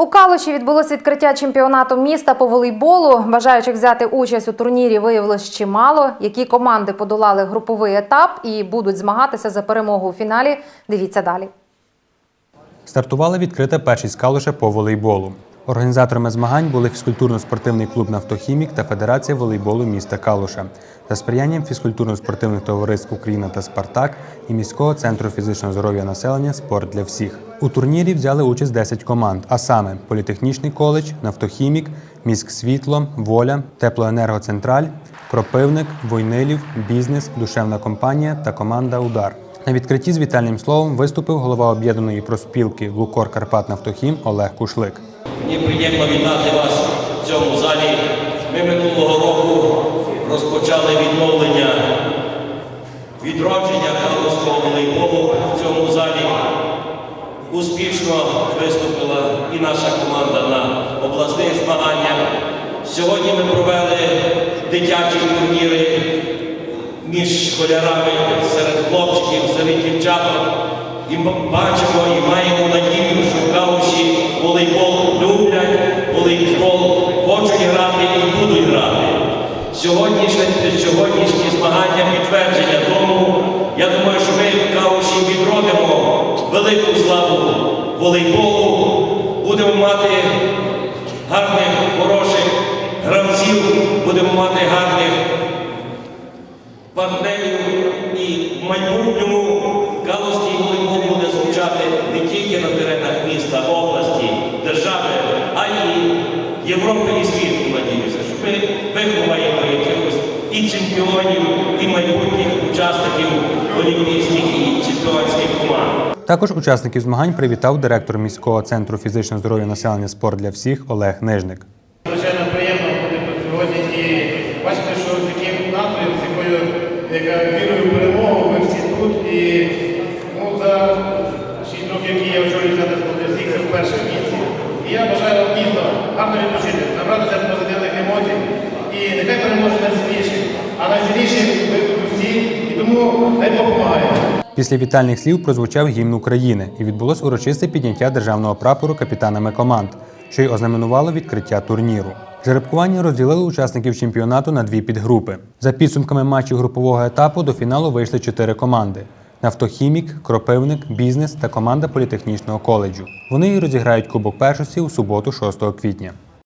У Калуші відбулось відкриття чемпіонату міста по волейболу. Бажаючих взяти участь у турнірі виявилось чимало. Які команди подолали груповий етап і будуть змагатися за перемогу у фіналі. Дивіться далі. Стартувала відкрита першість калуша по волейболу. Організаторами змагань були фізкультурно-спортивний клуб Нафтохімік та Федерація волейболу міста Калуша за сприянням фізкультурно-спортивних товариств Україна та Спартак і міського центру фізичного здоров'я населення Спорт для всіх. У турнірі взяли участь 10 команд, а саме Політехнічний коледж, Нафтохімік, Міськсвітло, Воля, Теплоенергоцентраль, Кропивник, Войнилів, Бізнес, Душевна компанія та команда Удар. На відкритті з вітальним словом виступив голова об'єднаної проспілки Лукор Карпат Нафтохім Олег Кушлик. Мені приємно вітати вас в цьому залі. Ми минулого року розпочали відновлення відродження калузького волейболу в цьому залі. Успішно виступила і наша команда на обласних змаганнях. Сьогодні ми провели дитячі турніри між школярами серед хлопчиків, серед дівчаток. І бачимо і маємо надію, що в Калуші волейбол люблять, волейбол хочуть грати і будуть грати. Сьогоднішнє, сьогоднішні змагання підтвердження тому, я думаю, що ми в Калуші відродимо велику славу волейболу, будемо мати гарних, хороших гравців, будемо мати гарних партнерів і в майбутньому галузький волейбол буде звучати не тільки на теренах міста, області, держави, а й Європи і світу, надіюся, що ми виховаємо якихось і чемпіонів, і майбутніх учасників олімпійських і чемпіонських. Також учасників змагань привітав директор міського центру фізичного здоров'я населення спорт для всіх Олег Нижник. Звичайно, приємно бути тут сьогодні і бачити, що з яким настроєм, з якою вірою перемогу, ви всі тут. І ну, за 6 років, які я очолюю центр спорту всіх, це в місті. І я бажаю вам дійсно гарно відпочити, набратися позитивних емоцій. І нехай переможе найсильніший. А найсильніші ви тут усі, і тому дай Бог. Після вітальних слів прозвучав гімн України і відбулось урочисте підняття державного прапору капітанами команд, що й ознаменувало відкриття турніру. Жеребкування розділили учасників чемпіонату на дві підгрупи. За підсумками матчів групового етапу до фіналу вийшли чотири команди: Нафтохімік, Кропивник, Бізнес та команда політехнічного коледжу. Вони й розіграють кубок першості у суботу, 6 квітня.